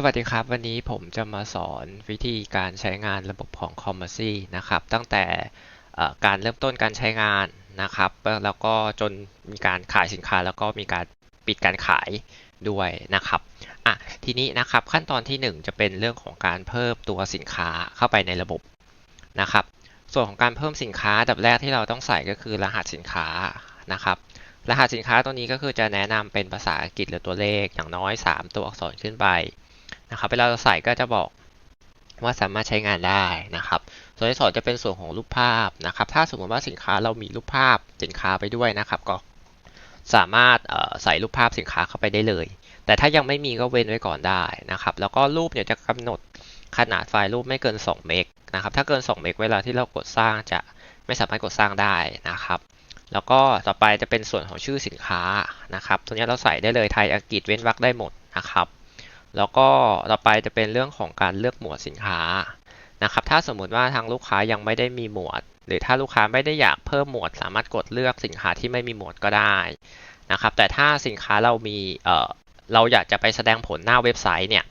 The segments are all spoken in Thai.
สวัสดีครับ วันนี้ผมจะมาสอนวิธีการใช้งานระบบของ Commerce นะครับ ตั้งแต่การเริ่มต้นการใช้งานนะครับ แล้วก็จนมีการขายสินค้าแล้วก็มีการปิดการขายด้วยนะครับอะทีนี้นะครับขั้นตอนที่ 1 จะเป็นเรื่องของการเพิ่มตัวสินค้าเข้าไปในระบบนะครับ ส่วนของการเพิ่มสินค้าดับแรกที่เราต้องใส่ก็คือรหัสสินค้านะครับ รหัสสินค้าตัวนี้ก็คือจะแนะนำเป็นภาษาอังกฤษหรือตัวเลขอย่างน้อย 3 ตัวอักษรขึ้นไป นะครับเวลาเราใส่ก็จะบอกว่าสามารถใช้งานได้นะครับ ส่วนที่สองจะเป็นส่วนของรูปภาพนะครับ ถ้าสมมติว่าสินค้าเรามีรูปภาพสินค้าไปด้วยนะครับ ก็สามารถใส่รูปภาพสินค้าเข้าไปได้เลย แต่ถ้ายังไม่มีก็เว้นไว้ก่อนได้นะครับ แล้วก็รูปเนี่ยจะกำหนดขนาดไฟล์รูปไม่เกิน 2 เมกนะครับ ถ้าเกิน 2 เมกเวลาที่เรากดสร้างจะไม่สามารถกดสร้างได้นะครับ แล้วก็ต่อไปจะเป็นส่วนของชื่อสินค้านะครับ ตัวนี้เราใส่ได้เลยไทยอังกฤษเว้นวรรคได้หมดนะครับ แล้วก็ต่อไปจะเป็นเรื่องของการเลือกหมวดสินค้านะครับ ถ้าสมมุติว่าทางลูกค้ายังไม่ได้มีหมวด หรือถ้าลูกค้าไม่ได้อยากเพิ่มหมวด สามารถกดเลือกสินค้าที่ไม่มีหมวดก็ได้นะครับ แต่ถ้าสินค้าเรามีเออเราอยากจะไปแสดงผลหน้าเว็บไซต์เนี่ย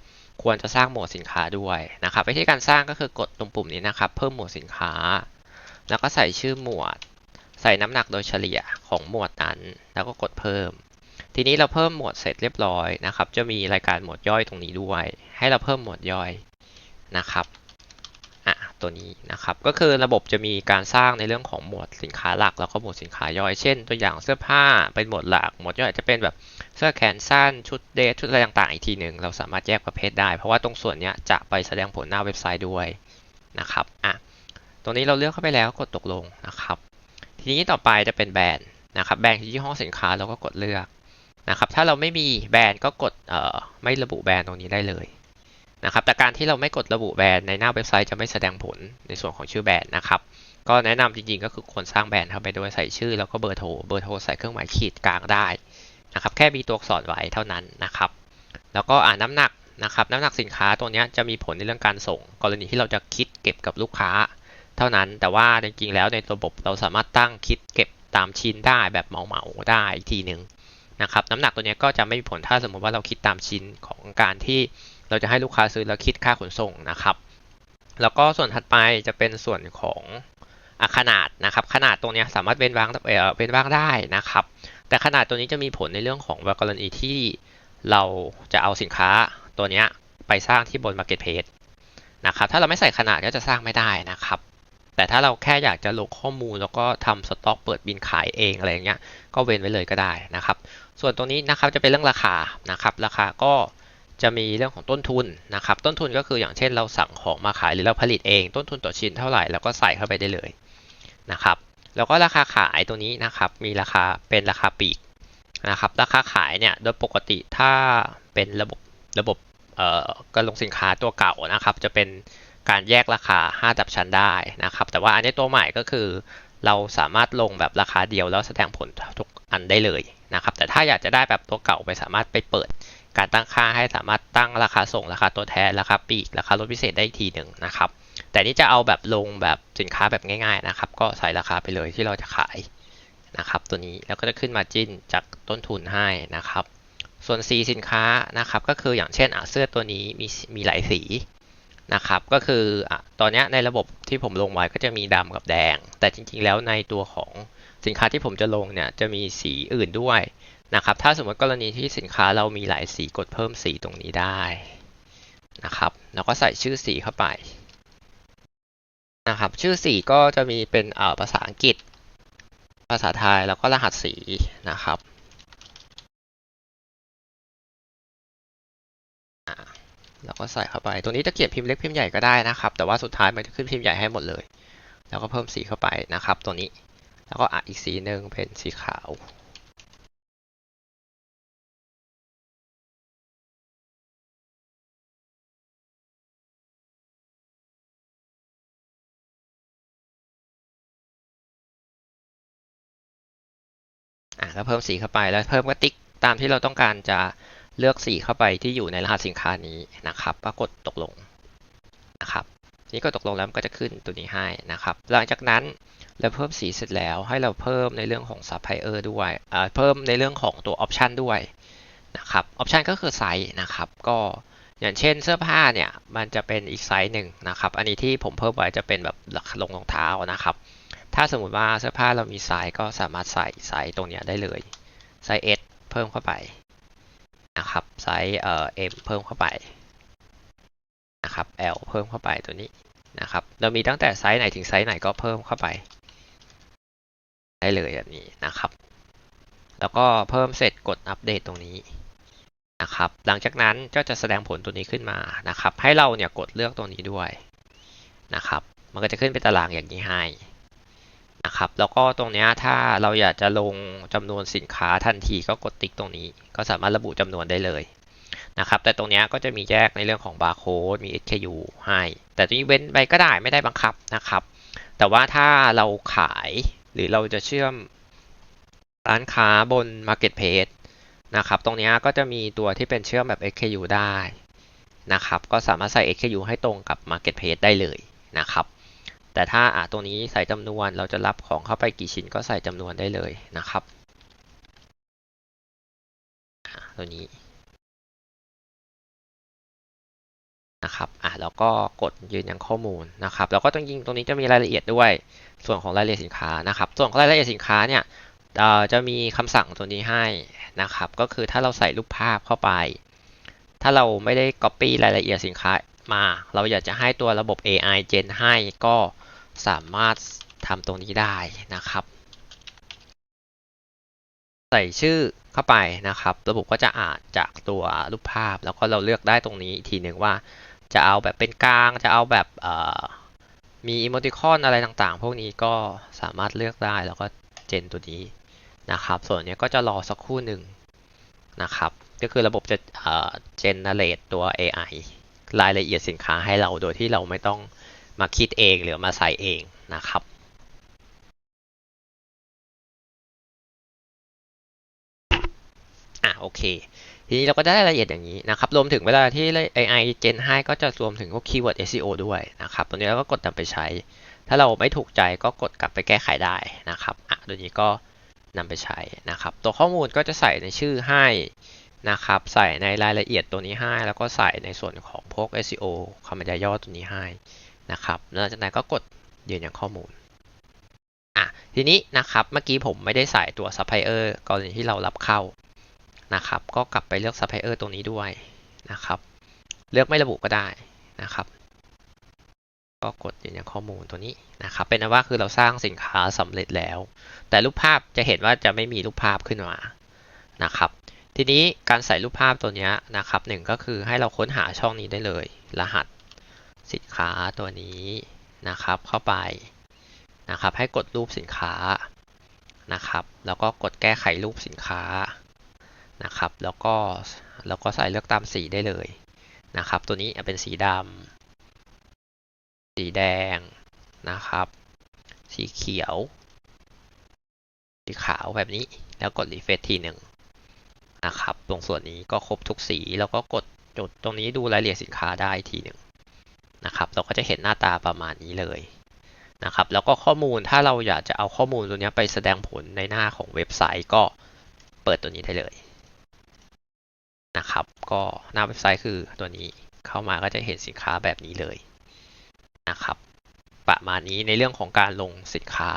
ควรจะสร้างหมวดสินค้าด้วยนะครับ วิธีการสร้างก็คือกดตรงปุ่มนี้นะครับ เพิ่มหมวดสินค้า แล้วก็ใส่ชื่อหมวด ใส่น้ำหนักโดยเฉลี่ยของหมวดนั้น แล้วก็กดเพิ่ม ทีนี้เราเพิ่มหมวดเสร็จเรียบร้อยนะครับ จะมีรายการหมวดย่อยตรงนี้ด้วย ให้เราเพิ่มหมวดย่อยนะครับอะตัวนี้นะครับ ก็คือระบบจะมีการสร้างในเรื่องของหมวดสินค้าหลัก แล้วก็หมวดสินค้าย่อย เช่น ตัวอย่างเสื้อผ้าเป็นหมวดหลัก หมวดย่อยจะเป็นแบบเสื้อแขนสั้น ชุดเดทชุดอะไรต่างๆอีกทีหนึ่งเราสามารถแยกประเภทได้ เพราะว่าตรงส่วนนี้จะไปแสดงผลหน้าเว็บไซต์ด้วยนะครับอะตรงนี้เราเลือกเข้าไปแล้วกดตกลงนะครับ ทีนี้ต่อไปจะเป็นแบรนด์นะครับ แบรนด์ยี่ห้อสินค้าเราก็กดเลือก นะครับ ถ้าเราไม่มีแบรนด์ก็กดไม่ระบุแบรนด์ตรงนี้ได้เลยนะครับ แต่การที่เราไม่กดระบุแบรนด์ในหน้าเว็บไซต์จะไม่แสดงผลในส่วนของชื่อแบรนด์นะครับ ก็แนะนำจริงๆก็คือคนสร้างแบรนด์เข้าไปด้วยใส่ชื่อแล้วก็เบอร์โทร เบอร์โทรใส่เครื่องหมายขีดกลางได้นะครับ แค่มีตัวอักษรไว้เท่านั้นนะครับ แล้วก็อ่านน้ำหนักนะครับ น้ำหนักสินค้าตัวนี้จะมีผลในเรื่องการส่ง กรณีที่เราจะคิดเก็บกับลูกค้า เท่านั้น แต่ว่าจริงๆแล้วในระบบเราสามารถตั้งคิดเก็บตามชิ้นได้แบบเหมาๆได้อีกทีหนึ่ง นะครับน้ำหนักตัวนี้ก็จะไม่มีผลถ้าสมมติว่าเราคิดตามชิ้นของการที่เราจะให้ลูกค้าซื้อแล้วคิดค่าขนส่งนะครับ แล้วก็ส่วนถัดไปจะเป็นส่วนของอขนาดนะครับ ขนาดตรงนี้สามารถเว้นว่างเเว้นว่างได้นะครับ แต่ขนาดตัวนี้จะมีผลในเรื่องของกรณีที่เราจะเอาสินค้าตัวนี้ไปสร้างที่บน Marketplace นะครับถ้าเราไม่ใส่ขนาดก็จะสร้างไม่ได้นะครับ แต่ถ้าเราแค่อยากจะลงข้อมูลแล้วก็ทำสต็อกเปิดบินขายเองอะไรเงี้ยก็เว้นไว้เลยก็ได้นะครับ ส่วนตรงนี้นะครับจะเป็นเรื่องราคานะครับ ราคาก็จะมีเรื่องของต้นทุนนะครับ ต้นทุนก็คืออย่างเช่นเราสั่งของมาขายหรือเราผลิตเอง ต้นทุนต่อชิ้นเท่าไหร่แล้วก็ใส่เข้าไปได้เลยนะครับ แล้วก็ราคาขายตัวนี้นะครับ มีราคาเป็นราคาปีกนะครับ ราคาขายเนี่ยโดยปกติถ้าเป็นระบบระบบการลงสินค้าตัวเก่านะครับ จะเป็นการแยกราคา 5 ดับชั้นได้นะครับ แต่ว่าอันนี้ตัวใหม่ก็คือ เราสามารถลงแบบราคาเดียวแล้วแสดงผลทุกอันได้เลย นะครับ แต่ถ้าอยากจะได้แบบตัวเก่าไปสามารถไปเปิดการตั้งค่าให้สามารถตั้งราคาส่งราคาตัวแทนราคาปีกราคาลดพิเศษได้ทีหนึ่งนะครับ แต่นี่จะเอาแบบลงแบบสินค้าแบบง่ายๆนะครับ ก็ใส่ราคาไปเลยที่เราจะขายนะครับ ตัวนี้แล้วก็จะขึ้นมาจิ้นจากต้นทุนให้นะครับ ส่วนสีสินค้านะครับ ก็คืออย่างเช่นเสื้อตัวนี้มีมีหลายสีนะครับ ก็คืออตอนนี้ในระบบที่ผมลงไว้ก็จะมีดำกับแดง แต่จริงๆแล้วในตัวของ สินค้าที่ผมจะลงเนี่ยจะมีสีอื่นด้วยนะครับ ถ้าสมมติกรณีที่สินค้าเรามีหลายสีกดเพิ่มสีตรงนี้ได้นะครับ แล้วก็ใส่ชื่อสีเข้าไปนะครับ ชื่อสีก็จะมีเป็นภาษาอังกฤษ ภาษาไทยแล้วก็รหัสสีนะครับแล้วก็ใส่เข้าไปตรงนี้จะเขียนพิมพ์เล็กพิมพ์ใหญ่ก็ได้นะครับ แต่ว่าสุดท้ายมันจะขึ้นพิมพ์ใหญ่ให้หมดเลย แล้วก็เพิ่มสีเข้าไปนะครับ ตัวนี้ แล้วก็อะอีกสีหนึ่งเป็นสีขาวอะแล้วเพิ่มสีเข้าไปแล้วเพิ่มกระติ๊กตามที่เราต้องการจะเลือกสีเข้าไปที่อยู่ในรหัสสินค้านี้นะครับก็กดตกลงนะครับ นี่ก็ตกลงแล้วมันก็จะขึ้นตัวนี้ให้นะครับ หลังจากนั้นเราเพิ่มสีเสร็จแล้วให้เราเพิ่มในเรื่องของซับไพเออร์ด้วยเพิ่มในเรื่องของตัวออปชันด้วยนะครับออปชันก็คือไซส์นะครับก็อย่างเช่นเสื้อผ้าเนี่ยมันจะเป็นอีกไซส์หนึ่งนะครับ อันนี้ที่ผมเพิ่มไว้จะเป็นแบบลงรองเท้านะครับ ถ้าสมมติว่าเสื้อผ้าเรามีไซส์ก็สามารถใส่ไซส์ตรงนี้ได้เลยไซส์ S เพิ่มเข้าไปนะครับไซส์เอ่อ M เพิ่มเข้าไป นะครับ L เพิ่มเข้าไปตัวนี้นะครับ เรามีตั้งแต่ไซส์ไหนถึงไซส์ไหนก็เพิ่มเข้าไป ได้เลยแบบนี้นะครับ แล้วก็เพิ่มเสร็จกดอัปเดตตรงนี้นะครับ หลังจากนั้นก็จะแสดงผลตัวนี้ขึ้นมานะครับ ให้เราเนี่ยกดเลือกตัวนี้ด้วยนะครับ มันก็จะขึ้นเป็นตารางอย่างนี้ให้นะครับ แล้วก็ตรงนี้ถ้าเราอยากจะลงจำนวนสินค้าทันทีก็กดติ๊กตรงนี้ ก็สามารถระบุจำนวนได้เลย นะครับแต่ตรงนี้ก็จะมีแยกในเรื่องของบาร์โค้ดมี SKU ให้ แต่ตรงนี้เว้นไปก็ได้ไม่ได้บังคับนะครับ แต่ว่าถ้าเราขายหรือเราจะเชื่อมร้านค้าบน Marketplace นะครับ ตรงนี้ก็จะมีตัวที่เป็นเชื่อมแบบ SKU ได้นะครับ ก็สามารถใส่ SKU ให้ตรงกับ Marketplace ได้เลยนะครับ แต่ถ้าอ่าตรงนี้ใส่จำนวนเราจะรับของเข้าไปกี่ชิ้นก็ใส่จำนวนได้เลยนะครับตัวนี้ นะครับอะแล้วก็กดยืนยันข้อมูลนะครับแล้วก็ต้องยิงตรงนี้จะมีรายละเอียดด้วย ส่วนของรายละเอียดสินค้านะครับส่วนของรายละเอียดสินค้าเนี่ยจะมีคำสั่งตัวนี้ให้นะครับก็คือถ้าเราใส่รูปภาพเข้าไป ถ้าเราไม่ได้ Copy รายละเอียดสินค้ามา เราอยากจะให้ตัวระบบ AI Gen ให้ก็สามารถทำตรงนี้ได้นะครับ ใส่ชื่อเข้าไปนะครับ ระบบก็จะอ่านจากตัวรูปภาพ แล้วก็เราเลือกได้ตรงนี้อีกทีหนึ่งว่า จะเอาแบบเป็นกลางจะเอาแบบมีอีโมติคอนอะไรต่างๆ พวกนี้ก็สามารถเลือกได้แล้วก็เจนตัวนี้นะครับ ส่วนนี้ก็จะรอสักครู่หนึ่งนะครับ ก็คือระบบจะเจนเนเรตตัว AI รายละเอียดสินค้าให้เราโดยที่เราไม่ต้องมาคิดเองหรือมาใส่เองนะครับอะโอเค ทีนี้เราก็ได้รายละเอียดอย่างนี้นะครับ รวมถึงเวลาที่ AI Gen ให้ก็จะรวมถึงพวกคีย์เวิร์ด SEO ด้วยนะครับ ตัวนี้เราก็กดนำไปใช้ ถ้าเราไม่ถูกใจก็กดกลับไปแก้ไขได้นะครับอะตัวนี้ก็นำไปใช้นะครับ ตัวข้อมูลก็จะใส่ในชื่อให้นะครับ ใส่ในรายละเอียดตัวนี้ให้ แล้วก็ใส่ในส่วนของพวก SEO คำบรรยายย่อตัวนี้ให้นะครับหลังจากนั้นก็กดยืนยันข้อมูลอะทีนี้นะครับ เมื่อกี้ผมไม่ได้ใส่ตัวซัพพลายเออร์กรณีที่เรารับเข้า นะครับ ก็กลับไปเลือกซัพพลายเออร์ตรงนี้ด้วยนะครับ เลือกไม่ระบุก็ได้นะครับ ก็กดยืนยันข้อมูลตัวนี้นะครับ เป็นว่าคือเราสร้างสินค้าสำเร็จแล้ว แต่รูปภาพจะเห็นว่าจะไม่มีรูปภาพขึ้นมานะครับ ทีนี้การใส่รูปภาพตัวนี้นะครับหนึ่งก็คือให้เราค้นหาช่องนี้ได้เลย รหัสสินค้าตัวนี้นะครับ เข้าไปนะครับ ให้กดรูปสินค้านะครับ แล้วก็กดแก้ไขรูปสินค้า นะครับ แล้วก็แล้วก็ใส่เลือกตามสีได้เลยนะครับ ตัวนี้เป็นสีดำสีแดงนะครับ สีเขียว สีขาวแบบนี้ แล้วกดรีเฟซทีหนึ่งนะครับ ตรงส่วนนี้ก็ครบทุกสีแล้วก็กดจุดตรงนี้ดูรายละเอียดสินค้าได้ทีหนึ่งนะครับ เราก็จะเห็นหน้าตาประมาณนี้เลยนะครับ แล้วก็ข้อมูลถ้าเราอยากจะเอาข้อมูลตัวนี้ไปแสดงผลในหน้าของเว็บไซต์ก็เปิดตัวนี้ได้เลย นะครับ ก็หน้าเว็บไซต์คือตัวนี้เข้ามาก็จะเห็นสินค้าแบบนี้เลยนะครับ ประมาณนี้ในเรื่องของการลงสินค้า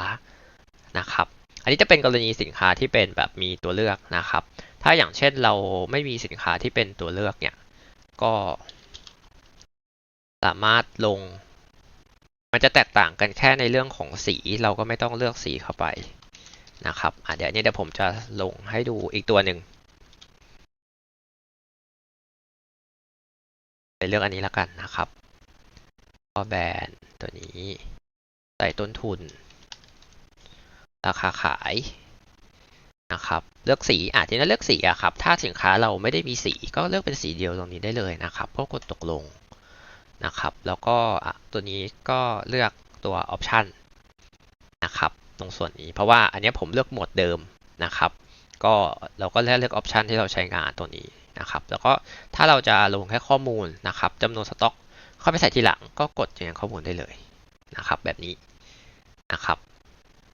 นะครับ อันนี้จะเป็นกรณีสินค้าที่เป็นแบบมีตัวเลือกนะครับ ถ้าอย่างเช่นเราไม่มีสินค้าที่เป็นตัวเลือกเนี่ยก็สามารถลง มันจะแตกต่างกันแค่ในเรื่องของสีเราก็ไม่ต้องเลือกสีเข้าไปนะครับเดี๋ยวนี้เดี๋ยวผมจะลงให้ดูอีกตัวหนึ่ง ไปเลือกอันนี้แล้วกันนะครับก็แบรนด์ตัวนี้ ใส่ต้นทุน ราคาขายนะครับ เลือกสีอาจจะเลือกสีอะครับ ถ้าสินค้าเราไม่ได้มีสีก็เลือกเป็นสีเดียวตรงนี้ได้เลยนะครับพวกกดตกลงนะครับ แล้วก็ตัวนี้ก็เลือกตัวออปชันนะครับ ตรงส่วนนี้ เพราะว่าอันนี้ผมเลือกโหมดเดิมนะครับ ก็เราก็เลือกเลือกออปชันที่เราใช้งานตัวนี้ นะครับแล้วก็ถ้าเราจะลงแค่ข้อมูลนะครับจำนวนสต็อก เข้าไปใส่ทีหลังก็กดยืนยันข้อมูลได้เลยนะครับ แบบนี้นะครับ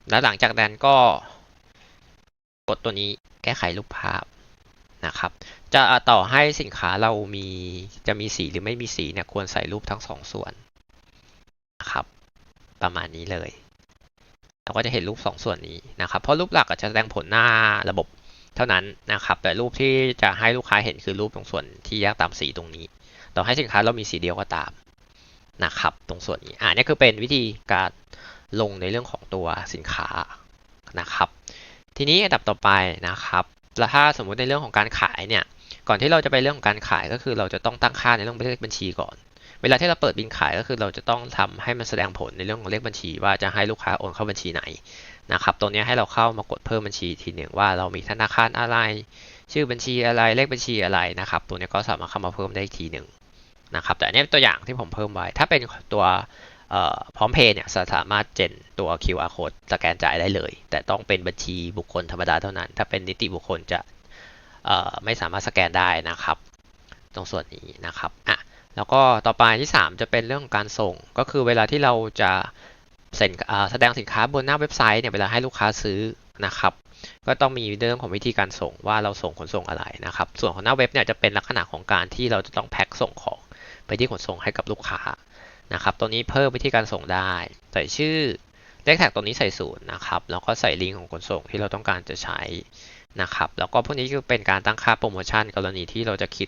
แล้วหลังจากนั้นก็ กดตัวนี้แก้ไขรูปภาพนะครับ จะต่อให้สินค้าเรามีจะมีสีหรือไม่มีสีเนี่ยควรใส่รูปทั้งสองส่วนนะครับ ประมาณนี้เลยเราก็จะเห็นรูปสองส่วนนี้นะครับ เพราะรูปหลักจะแสดงผลหน้าระบบ เท่านั้นนะครับแต่รูปที่จะให้ลูกค้าเห็นคือรูปตรงส่วนที่แยกตามสีตรงนี้ ต่อให้สินค้าเรามีสีเดียวก็ตามนะครับตรงส่วนนี้อ่านี่คือเป็นวิธีการลงในเรื่องของตัวสินค้านะครับ ทีนี้อันดับต่อไปนะครับแล้วถ้าสมมุติในเรื่องของการขายเนี่ยก่อนที่เราจะไปเรื่องของการขายก็คือเราจะต้องตั้งค่าในเรื่องเลขบัญชีก่อน เวลาที่เราเปิดบินขายก็คือเราจะต้องทำให้มันแสดงผลในเรื่องของเลขบัญชี ว่าจะให้ลูกค้าโอนเข้าบัญชีไหน นะครับตรงนี้ให้เราเข้ามากดเพิ่มบัญชีทีหนึ่งว่าเรามีธนาคารอะไร ชื่อบัญชีอะไรเลขบัญชีอะไรนะครับ ตัวนี้ก็สามารถเข้ามาเพิ่มได้ทีหนึ่งนะครับแต่อันนี้ตัวอย่างที่ผมเพิ่มไว้ ถ้าเป็นตัวพร้อมเพย์เนี่ยสามารถเจนตัว QR code สแกนจ่ายได้เลย แต่ต้องเป็นบัญชีบุคคลธรรมดาเท่านั้น ถ้าเป็นนิติบุคคลจะไม่สามารถสแกนได้นะครับ ตรงส่วนนี้นะครับอะแล้วก็ต่อไปที่ 3 จะเป็นเรื่องของการส่งก็คือเวลาที่เราจะ แสดงสินค้าบนหน้าเว็บไซต์เนี่ยเวลาให้ลูกค้าซื้อนะครับ ก็ต้องมีเรื่องของวิธีการส่งว่าเราส่งขนส่งอะไรนะครับ ส่วนของหน้าเว็บเนี่ยจะเป็นลักษณะของการที่เราจะต้องแพ็คส่งของไปที่ขนส่งให้กับลูกค้านะครับ ตัวนี้เพิ่มวิธีการส่งได้ ใส่ชื่อเลขแท็กตัวนี้ใส่ศูนย์นะครับ แล้วก็ใส่ลิงก์ของขนส่งที่เราต้องการจะใช้นะครับ แล้วก็พวกนี้ก็เป็นการตั้งค่าโปรโมชั่นกรณีที่เราจะคิด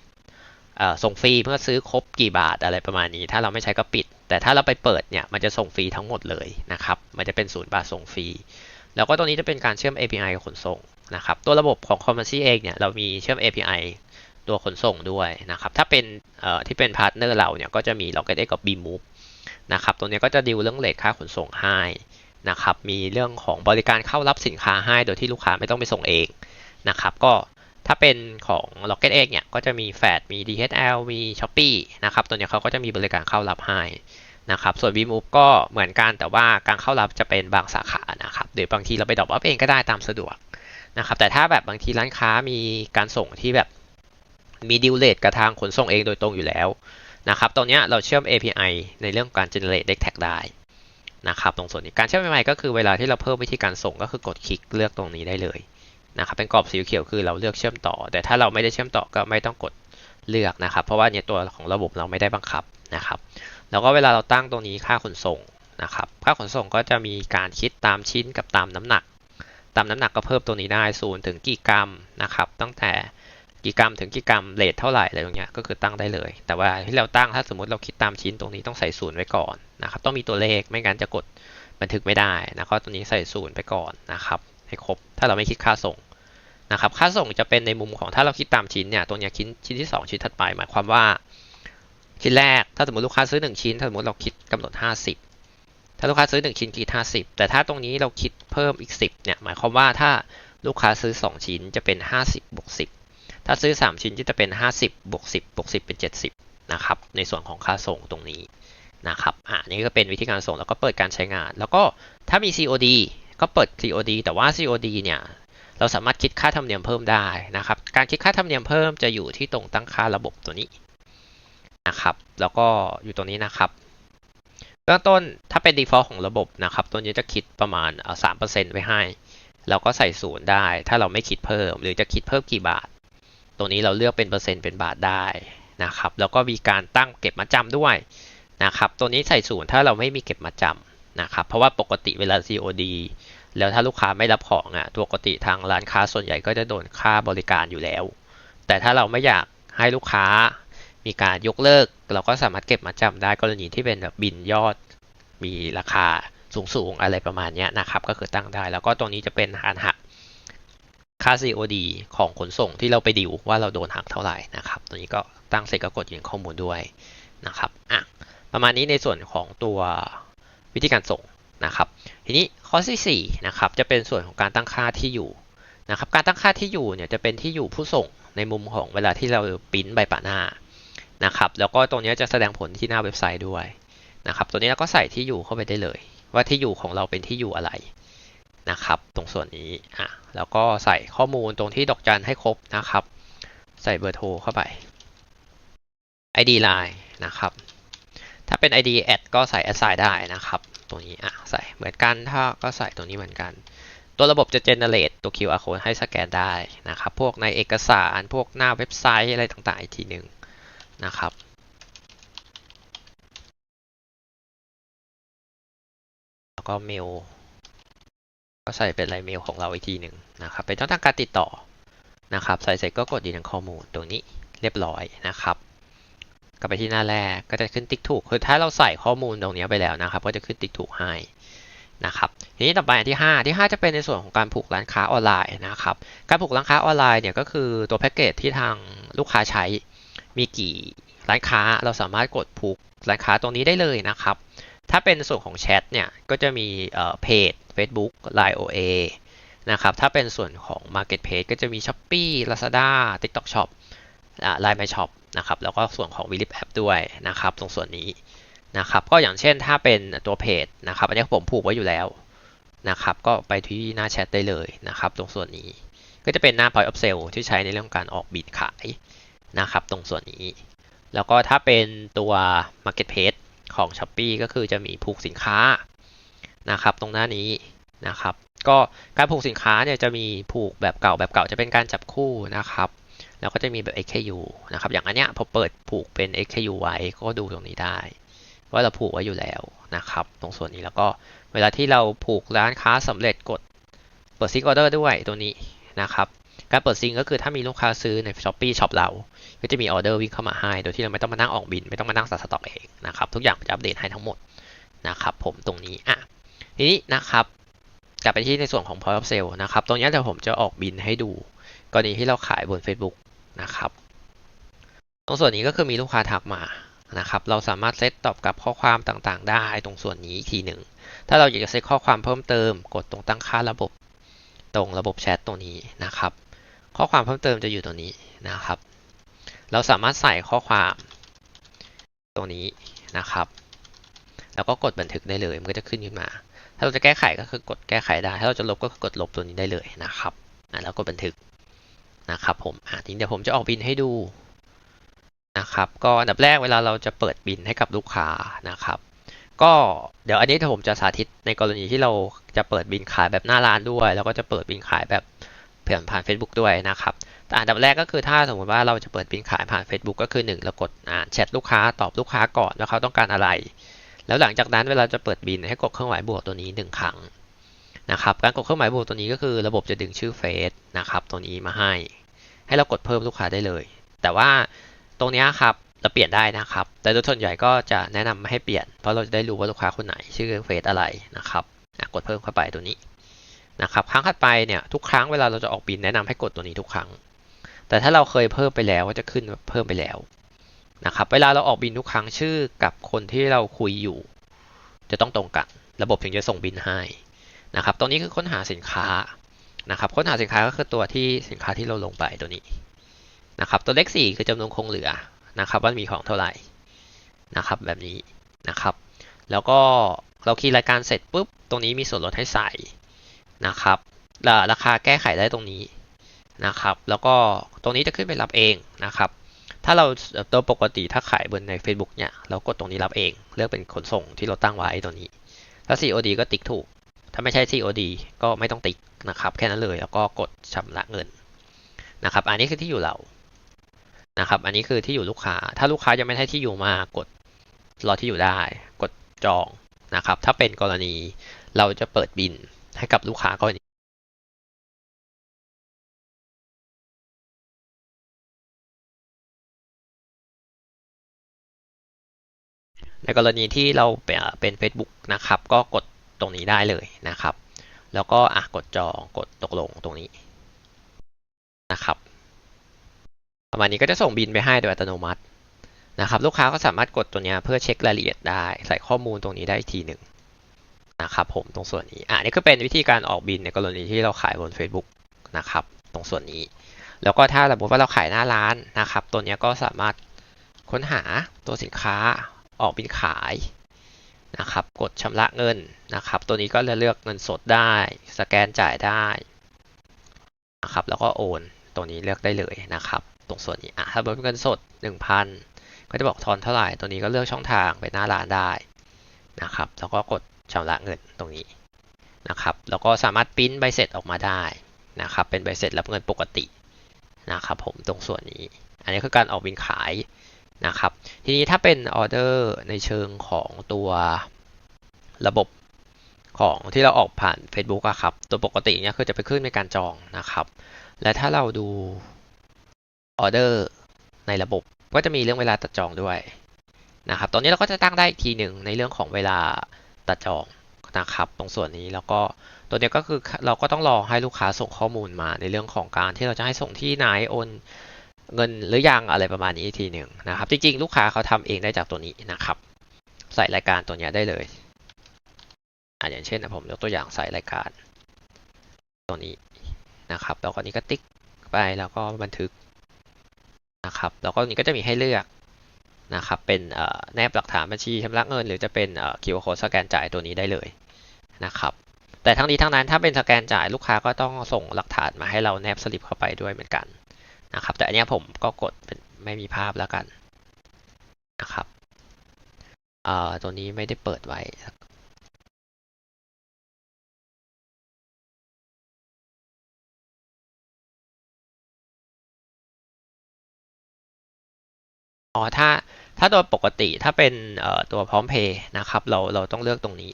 ส่งฟรีเมื่อซื้อครบกี่บาทอะไรประมาณนี้ ถ้าเราไม่ใช้ก็ปิด แต่ถ้าเราไปเปิดเนี่ยมันจะส่งฟรีทั้งหมดเลยนะครับ มันจะเป็นศูนย์บาทส่งฟรี แล้วก็ตัวนี้จะเป็นการเชื่อม API กับขนส่งนะครับ ตัวระบบของ c o m m e r c y เองเนี่ยเรามีเชื่อม API ตัวขนส่งด้วยนะครับ ถ้าเป็นที่เป็นพาร์ทเนอร์เราเนี่ยก็จะมี Rocket X กับ B-Move นะครับตัวนี้ก็จะดิวเรื่องเลทค่าขนส่งให้นะครับ มีเรื่องของบริการเข้ารับสินค้าให้โดยที่ลูกค้าไม่ต้องไปส่งเองนะครับ ก็ ถ้าเป็นของ Rocket X เนี่ย ก็จะมีแฟดมี DHL มี Shopee นะครับ ตัวนี้เขาก็จะมีบริการเข้ารับให้นะครับ ส่วน VMove ก็เหมือนกัน แต่ว่าการเข้ารับจะเป็นบางสาขานะครับหรือบางทีเราไปดรอปอัพเองก็ได้ตามสะดวกนะครับ แต่ถ้าแบบบางทีร้านค้ามีการส่งที่แบบมีดิวเลตกับทางขนส่งเองโดยตรงอยู่แล้วนะครับตรงนี้เราเชื่อม API ในเรื่องการ generate deck tag ได้นะครับ ตรงส่วนนี้การเชื่อม API ก็คือเวลาที่เราเพิ่มวิธีการส่งก็คือกดคลิกเลือกตรงนี้ได้เลย นะครับเป็นกรอบสีเขียวคือเราเลือกเชื่อมต่อ แต่ถ้าเราไม่ได้เชื่อมต่อก็ไม่ต้องกดเลือกนะครับ เพราะว่าเนี่ยตัวของระบบเราไม่ได้บังคับนะครับ แล้วก็เวลาเราตั้งตรงนี้ค่าขนส่งนะครับ ค่าขนส่งก็จะมีการคิดตามชิ้นกับตามน้ำหนัก ตามน้ำหนักก็เพิ่มตรงนี้ได้ศูนย์ถึงกี่กรัมนะครับ ตั้งแต่กี่กรัมถึงกี่กรัมเลทเท่าไหร่อะไรตรงเนี้ยก็คือตั้งได้เลย แต่ว่าที่เราตั้งถ้าสมมติเราคิดตามชิ้นตรงนี้ต้องใส่ศูนย์ไว้ก่อนนะครับต้องมีตัวเลขไม่งั้นจะกดบันทึกไม่ได้นะครับตรงนี้ใส่ศูนย์ไปก่อนนะครับให้ครบถ้าเราไม่คิดค่าส่ง นะครับค่าส่งจะเป็นในมุมของถ้าเราคิดตามชิ้นเนี่ยตรงนี้ชิ้นชิ้นที่ 2 ชิ้นถัดไปหมายความว่า ชิ้นแรกถ้าสมมติลูกค้าซื้อ 1 ชิ้น ถ้าสมมติเราคิดกำหนด 50 ถ้าลูกค้าซื้อ 1 ชิ้นคิด50 แต่ถ้าตรงนี้เราคิดเพิ่มอีก 10เนี่ยหมายความว่าถ้าลูกค้าซื้อ 2 ชิ้นจะเป็น 50บวก10 ถ้าซื้อ 3 ชิ้นจะเป็น 50บวก10บวก10 เป็น 70นะครับในส่วนของค่าส่งตรงนี้นะครับอ่านี่ก็เป็นวิธีการส่งแล้วก็เปิดการใช้งาน แล้วก็ถ้ามี COD ก็เปิด COD แต่ว่า COD เนี่ย เราสามารถคิดค่าธรรมเนียมเพิ่มได้นะครับ การคิดค่าธรรมเนียมเพิ่มจะอยู่ที่ตรงตั้งค่าระบบตัวนี้นะครับ แล้วก็อยู่ตรงนี้นะครับเบื้องต้นถ้าเป็น default ของระบบนะครับ ตัวนี้จะคิดประมาณ3%ไว้ให้แล้วก็ใส่ศูนย์ได้ ถ้าเราไม่คิดเพิ่ม หรือจะคิดเพิ่มกี่บาทตรงนี้เราเลือกเป็นเปอร์เซ็นต์เป็นบาทได้นะครับ แล้วก็มีการตั้งเก็บมาจำด้วยนะครับ ตัวนี้ใส่ศูนย์ถ้าเราไม่มีเก็บมาจำนะครับ เพราะว่าปกติเวลา COD แล้วถ้าลูกค้าไม่รับของอะปกติทางร้านค้าส่วนใหญ่ก็จะโดนค่าบริการอยู่แล้ว แต่ถ้าเราไม่อยากให้ลูกค้ามีการยกเลิก เราก็สามารถเก็บมาจำได้กรณีที่เป็นแบบบินยอด มีราคาสูงๆอะไรประมาณนี้นะครับ ก็คือตั้งได้ แล้วก็ตรงนี้จะเป็นการหักค่า COD ของขนส่งที่เราไปดิวว่าเราโดนหักเท่าไหร่นะครับตัวนี้ก็ตั้งเสร็จก็กดยืนข้อมูลด้วยนะครับอะประมาณนี้ในส่วนของตัววิธีการส่ง นะครับ ทีนี้ข้อที่4นะครับจะเป็นส่วนของการตั้งค่าที่อยู่นะครับการตั้งค่าที่อยู่เนี่ยจะเป็นที่อยู่ผู้ส่งในมุมของเวลาที่เราปิ้นใบปะหน้านะครับแล้วก็ตรงนี้จะแสดงผลที่หน้าเว็บไซต์ด้วยนะครับตัวนี้เราก็ใส่ที่อยู่เข้าไปได้เลย ว่าที่อยู่ของเราเป็นที่อยู่อะไรนะครับตรงส่วนนี้อะแล้วก็ใส่ข้อมูลตรงที่ดอกจันให้ครบนะครับ ใส่เบอร์โทรเข้าไป ID line นะครับถ้าเป็น ID แอดก็ใส่ assign ได้นะครับ ตรงนี้อะใส่เหมือนกันถ้าก็ใส่ตรงนี้เหมือนกัน ตัวระบบจะ generate ตัว QR code ให้สแกนได้นะครับ พวกในเอกสารพวกหน้าเว็บไซต์อะไรต่างๆอีกทีหนึ่งนะครับแล้วก็เมลก็ใส่เป็นลายเมลของเราอีกทีหนึ่งนะครับเป็นช่องทางการติดต่อนะครับ ใส่เสร็จก็กดยืนยันข้อมูลตรงนี้เรียบร้อยนะครับ ก็ไปที่หน้าแรกก็จะขึ้นติ๊กถูก คือถ้าเราใส่ข้อมูลตรงนี้ไปแล้วนะครับ ก็จะขึ้นติ๊กถูกให้นะครับทีนี้ต่อไปอันที่ 5 ที่ 5 จะเป็นในส่วนของการผูกร้านค้าออนไลน์นะครับ การผูกร้านค้าออนไลน์เนี่ยก็คือตัวแพ็กเกจที่ทางลูกค้าใช้มีกี่ร้านค้าเราสามารถกดผูกร้านค้าตรงนี้ได้เลยนะครับ ถ้าเป็นส่วนของแชทเนี่ยก็จะมีเพจ Facebook Line OA นะครับถ้าเป็นส่วนของ Marketplace ก็จะมี Shopee Lazada TikTok Shop Line My Shop นะครับแล้วก็ส่วนของ w i l l i p App ด้วยนะครับตรงส่วนนี้นะครับก็อย่างเช่นถ้าเป็นตัวเพจนะครับอันนี้ผมผูกไว้อยู่แล้วนะครับก็ไปที่หน้าแชทได้เลยนะครับตรงส่วนนี้ก็จะเป็นหน้า point of sale ที่ใช้ในเรื่องการออกบิดขายนะครับตรงส่วนนี้ แล้วก็ถ้าเป็นตัว Marketplace ของ s h อ p e e ก็คือจะมีผูกสินค้านะครับตรงหน้านี้นะครับก็การผูกสินค้าเนี่ยจะมีผูกแบบเก่าแบบเก่าจะเป็นการจับคู่นะครับ แล้วก็จะมีแบบ XKU นะครับอย่างอันเนี้ยพอเปิดผูกเป็น XKU ไว้ก็ดูตรงนี้ได้ ว่าเราผูกไว้อยู่แล้วนะครับ ตรงส่วนนี้แล้วก็เวลาที่เราผูกร้านค้าสำเร็จกดเปิดซิงออเดอร์ด้วยตัวนี้นะครับการเปิดซิงก็คือถ้ามีลูกค้าซื้อใน s h อ p e e ช็อปเรา ก็จะมีออเดอร์วิ่งเข้ามาให้ โดยที่เราไม่ต้องมานั่งออกบิน ไม่ต้องมานั่งสัสต็อกเองนะครับ ทุกอย่างจะอัปเดตให้ทั้งหมดนะครับ ผมตรงนี้อะทีนี้นะครับ กลับไปที่ในส่วนของ point of sale นะครับ ตรงนี้เดี๋ยวผมจะออกบินให้ดู กรณีที่เราขายบน Facebook นะครับ ตรงส่วนนี้ก็คือมีลูกค้าทักมานะครับ เราสามารถเซตตอบกับข้อความต่างๆ ได้ตรงส่วนนี้อีกทีหนึ่ง ถ้าเราอยากจะเซตข้อความเพิ่มเติม กดตรงตั้งค่าระบบ ตรงระบบแชทตรงนี้นะครับ ข้อความเพิ่มเติมจะอยู่ตรงนี้นะครับ เราสามารถใส่ข้อความตรงนี้นะครับ แล้วก็กดบันทึกได้เลย มันก็จะขึ้นขึ้นมา ถ้าเราจะแก้ไขก็คือกดแก้ไขได้ ถ้าเราจะลบก็คือกดลบตัวนี้ได้เลยนะครับ แล้วกดบันทึก นะครับผมอะทีนี้เดี๋ยวผมจะออกบินให้ดูนะครับ ก็อันดับแรกเวลาเราจะเปิดบินให้กับลูกค้านะครับ ก็เดี๋ยวอันนี้ผมจะสาธิตในกรณีที่เราจะเปิดบินขายแบบหน้าร้านด้วย แล้วก็จะเปิดบินขายแบบเผ่านผ่าน Facebook ด้วยนะครับแต่อันดับแรกก็คือถ้าสมมติว่าเราจะเปิดบินขายผ่าน Facebook ก็คือ1เรากดอ่านแชทลูกค้าตอบลูกค้าก่อนว่าเขาต้องการอะไร แล้วหลังจากนั้นเวลาจะเปิดบินให้กดเครื่องหมายบวกตัวนี้ 1 ครั้งนะครับการกดเครื่องหมายบวกตัวนี้ก็คือระบบจะดึงชื่อเฟซนะครับตัวนี้มาให้ ให้เรากดเพิ่มลูกค้าได้เลย แต่ว่าตรงนี้ครับเราเปลี่ยนได้นะครับ แต่โดยส่วนใหญ่ก็จะแนะนำให้เปลี่ยน เพราะเราจะได้รู้ว่าลูกค้าคนไหน ชื่อเฟซอะไรนะครับกดเพิ่มเข้าไปตัวนี้นะครับครั้งถัดไปเนี่ยทุกครั้งเวลาเราจะออกบินแนะนำให้กดตัวนี้ทุกครั้ง แต่ถ้าเราเคยเพิ่มไปแล้วก็จะขึ้นเพิ่มไปแล้วนะครับเวลาเราออกบินทุกครั้งชื่อกับคนที่เราคุยอยู่ จะต้องตรงกัน ระบบถึงจะส่งบินให้นะครับตรงนี้คือค้นหาสินค้า นะครับค้นหาสินค้าก็คือตัวที่สินค้าที่เราลงไปตัวนี้นะครับตัวเลข4คือจำนวนคงเหลือนะครับว่ามีของเท่าไหร่นะครับแบบนี้นะครับ แล้วก็เราคีย์รายการเสร็จปุ๊บตรงนี้มีส่วนลดให้ใส่นะครับราคาแก้ไขได้ตรงนี้นะครับ แล้วก็ตรงนี้จะขึ้นไปรับเองนะครับ ถ้าเราตัวปกติถ้าขายบนใน Facebook เนี่ยเรากดตรงนี้รับเอง เลือกเป็นขนส่งที่เราตั้งไว้ตรงนี้ถ้า COD ก็ติ๊กถูกาไม่ใช่ COD ก็ไม่ต้องติ๊กนะครับ แค่นั้นเลยแล้วก็กดชำระเงินนะครับ อันนี้คือที่อยู่เรานะครับ อันนี้คือที่อยู่ลูกค้า ถ้าลูกค้ายังไม่ให้ที่อยู่มากดรอที่อยู่ได้ กดจองนะครับ ถ้าเป็นกรณีเราจะเปิดบินให้กับลูกค้ากรณีในกรณีที่เราเป็น Facebook นะครับ ก็กด ตรงนี้ได้เลยนะครับ แล้วก็อะกดจองกดตกลงตรงนี้นะครับประมาณนี้ก็จะส่งบินไปให้โดยอัตโนมัตินะครับลูกค้าก็สามารถกดตัวนี้เพื่อเช็ครายละเอียดได้ ใส่ข้อมูลตรงนี้ได้ทีหนึ่งนะครับผมตรงส่วนนี้อ่านี่ก็เป็นวิธีการออกบินในกรณีที่เราขายบน Facebook นะครับตรงส่วนนี้ แล้วก็ถ้าสมมติว่าเราขายหน้าร้านนะครับ ตัวนี้ก็สามารถค้นหาตัวสินค้าออกบินขาย นะครับ กดชำระเงินนะครับ ตัวนี้ก็จะเลือกเงินสดได้ สแกนจ่ายได้นะครับ แล้วก็โอน ตรงนี้เลือกได้เลยนะครับ ตรงส่วนนี้อะถ้าเป็นเงินสด 1,000 ก็จะบอกทอนเท่าไหร่ ตัวนี้ก็เลือกช่องทางไปหน้าร้านได้นะครับ แล้วก็กดชำระเงินตรงนี้นะครับ แล้วก็สามารถปริ้นใบเสร็จออกมาได้นะครับ เป็นใบเสร็จรับเงินปกตินะครับผมตรงส่วนนี้ อันนี้คือการออกบินขาย นะครับทีนี้ถ้าเป็นออเดอร์ในเชิงของตัวระบบของที่เราออกผ่าน Facebook อะครับ ตัวปกติเนี่ยคือจะไปขึ้นในการจองนะครับ และถ้าเราดูออเดอร์ในระบบก็จะมีเรื่องเวลาตัดจองด้วยนะครับตรงนี้เราก็จะตั้งได้อีกทีหนึ่งในเรื่องของเวลาตัดจองนะครับ ตรงส่วนนี้แล้วก็ตัวนี้ก็คือเราก็ต้องรอให้ลูกค้าส่งข้อมูลมาในเรื่องของการที่เราจะให้ส่งที่ไหนโอน เงินหรือยังอะไรประมาณนี้ทีหนึ่งนะครับ จริงๆ ลูกค้าเขาทำเองได้จากตัวนี้นะครับ ใส่รายการตัวนี้ได้เลยอะอย่างเช่นผมยกตัวอย่างใส่รายการ ตัวนี้นะครับ แล้วก็นี้ก็ติ๊กไปแล้วก็บันทึกนะครับแล้วก็นี้ก็จะมีให้เลือกนะครับเป็นแนบหลักฐานบัญชีชำระเงิน หรือจะเป็น QR code สแกนจ่ายตัวนี้ได้เลยนะครับแต่ทั้งนี้ทั้งนั้นถ้าเป็นสแกนจ่ายลูกค้าก็ต้องส่งหลักฐานมาให้เราแนบสลิปเข้าไปด้วยเหมือนกัน นะครับ แต่อันนี้ผมก็กดไม่มีภาพแล้วกันนะครับตัวนี้ไม่ได้เปิดไว้อ๋อถ้าถ้าโดยปกติถ้าเป็นตัวพร้อมเพย์นะครับ เราเราต้องเลือกตรงนี้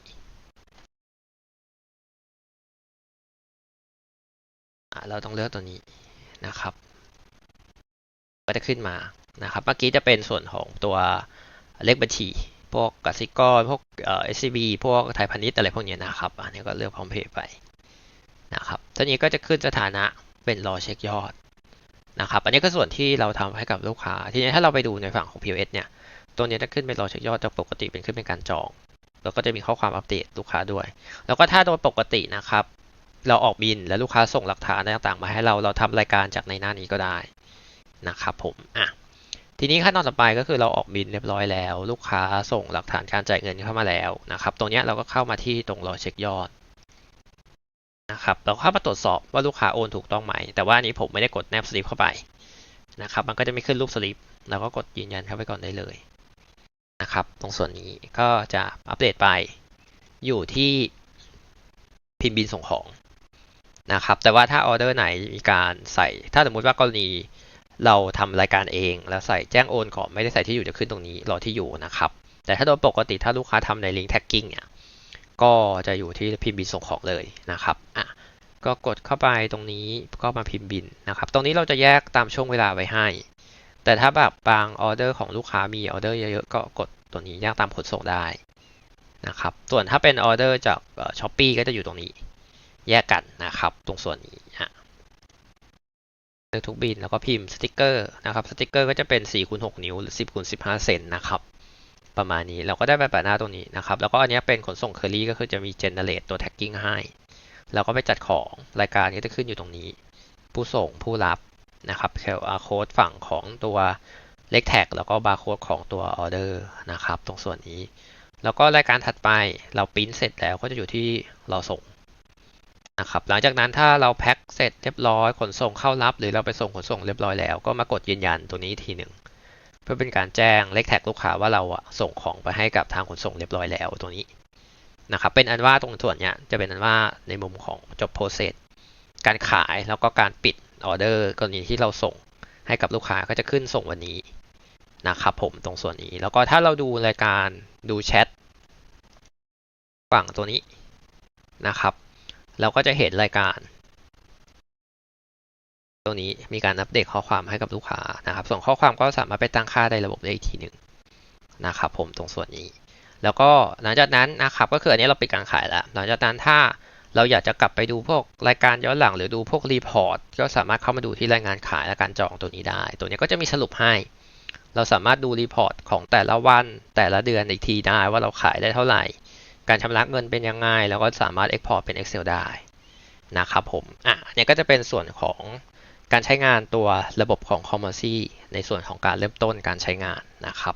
เราต้องเลือกตัวนี้นะครับ ก็จะขึ้นมานะครับ เมื่อกี้จะเป็นส่วนของตัวเลขบัญชี พวกกสิกร พวกเอ่อ SCB พวกไทยพาณิชย์อะไรพวกนี้นะครับ อันนี้ก็เลือกพร้อมเพย์ไปนะครับทีนี้ก็จะขึ้นสถานะเป็นรอเช็คยอดนะครับ อันนี้ก็ส่วนที่เราทำให้กับลูกค้า ทีนี้ถ้าเราไปดูในฝั่งของ POS เนี่ย ตัวนี้จะขึ้นเป็นรอเช็คยอดจากปกติเป็นขึ้นเป็นการจอง แล้วก็จะมีข้อความอัปเดตลูกค้าด้วย แล้วก็ถ้าโดยปกตินะครับ เราออกบินแล้วลูกค้าส่งหลักฐานต่างๆ มาให้เรา เราทำรายการจากในหน้านี้ก็ได้ นะครับผมอะทีนี้ขั้นตอนต่อไปก็คือเราออกบินเรียบร้อยแล้ว ลูกค้าส่งหลักฐานการจ่ายเงินเข้ามาแล้วนะครับ ตรงนี้เราก็เข้ามาที่ตรงรอเช็คยอดนะครับเราเข้ามาตรวจสอบว่าลูกค้าโอนถูกต้องไหม แต่ว่าอันนี้ผมไม่ได้กดแนบสลิปเข้าไปนะครับ มันก็จะไม่ขึ้นรูปสลิปเราก็กดยืนยันเข้าไปก่อนได้เลยนะครับ ตรงส่วนนี้ก็จะอัปเดตไปอยู่ที่พิมพ์บินส่งของนะครับ แต่ว่าถ้าออเดอร์ไหนมีการใส่ ถ้าสมมุติว่ากรณี เราทำรายการเอง แล้วใส่แจ้งโอนก่อนไม่ได้ใส่ที่อยู่จะขึ้นตรงนี้รอที่อยู่นะครับ แต่ถ้าโดยปกติถ้าลูกค้าทำในลิงก์แท็กกิ้งเนี่ยก็จะอยู่ที่พิมพ์บินส่งของเลยนะครับอะก็กดเข้าไปตรงนี้ก็มาพิมพ์บินนะครับ ตรงนี้เราจะแยกตามช่วงเวลาไว้ให้ แต่ถ้าแบบบางออเดอร์ของลูกค้ามีออเดอร์เยอะๆก็กดตัวนี้แยกตามขนส่งได้นะครับ ส่วนถ้าเป็นออเดอร์จากช้อปปีก็จะอยู่ตรงนี้ แยกกันนะครับ ตรงส่วนนี้ อกทุกบิน แล้วก็พิมพ์สติกเกอร์นะครับสติกเกอร์ก็จะเป็น4คูณ6นิ้วหรือ 10คูณ15 เซนนะครับ ประมาณนี้เราก็ได้ใบปะหน้าตรงนี้นะครับ แล้วก็อันนี้เป็นขนส่งเคอรี่ก็คือจะมีเจเนเรตตัวแท็กกิ้งให้เราก็ไปจัดของรายการนี้จะขึ้นอยู่ตรงนี้ ผู้ส่งผู้รับนะครับ QR code ฝั่งของตัวเลขแท็กแล้วก็บาร์โค้ดของตัวออเดอร์นะครับ ตรงส่วนนี้ แล้วก็รายการถัดไปเราปริ้นเสร็จแล้วก็จะอยู่ที่เราส่ง นะครับหลังจากนั้นถ้าเราแพ็คเสร็จเรียบร้อยขนส่งเข้ารับ หรือเราไปส่งขนส่งเรียบร้อยแล้ว ก็มากดยืนยันตัวนี้ทีหนึ่งเพื่อเป็นการแจ้งเลขแท็กลูกค้าว่าเราส่งของไปให้กับทางขนส่งเรียบร้อยแล้วตัวนี้นะครับเป็นอันว่าตรงส่วนนี้จะเป็นอันว่าในมุมของจบโปรเซสการขายแล้วก็การปิดออเดอร์กรณีที่เราส่งให้กับลูกค้าก็จะขึ้นส่งวันนี้นะครับผมตรงส่วนนี้ แล้วก็ถ้าเราดูรายการดูแชทฝั่งตัวนี้นะครับ เราก็จะเห็นรายการตรงนี้มีการอัปเดตข้อความให้กับลูกค้านะครับ ส่งข้อความก็สามารถไปตั้งค่าในระบบได้อีกทีหนึ่งนะครับผมตรงส่วนนี้ แล้วก็หลังจากนั้นนะครับก็คืออันนี้เราปิดการขายแล้ว หลังจากนั้นถ้าเราอยากจะกลับไปดูพวกรายการย้อนหลังหรือดูพวกรีพอร์ตก็สามารถเข้ามาดูที่รายงานขายและการจองตัวนี้ได้ ตัวนี้ก็จะมีสรุปให้ เราสามารถดูรีพอร์ตของแต่ละวันแต่ละเดือนอีกทีได้ว่าเราขายได้เท่าไหร่ การชำระเงินเป็นยังไง แล้วก็สามารถ Export เป็น Excel ได้นะครับผมอะนี่ก็จะเป็นส่วนของการใช้งานตัวระบบของ c o m m e r c y ในส่วนของการเริ่มต้นการใช้งานนะครับ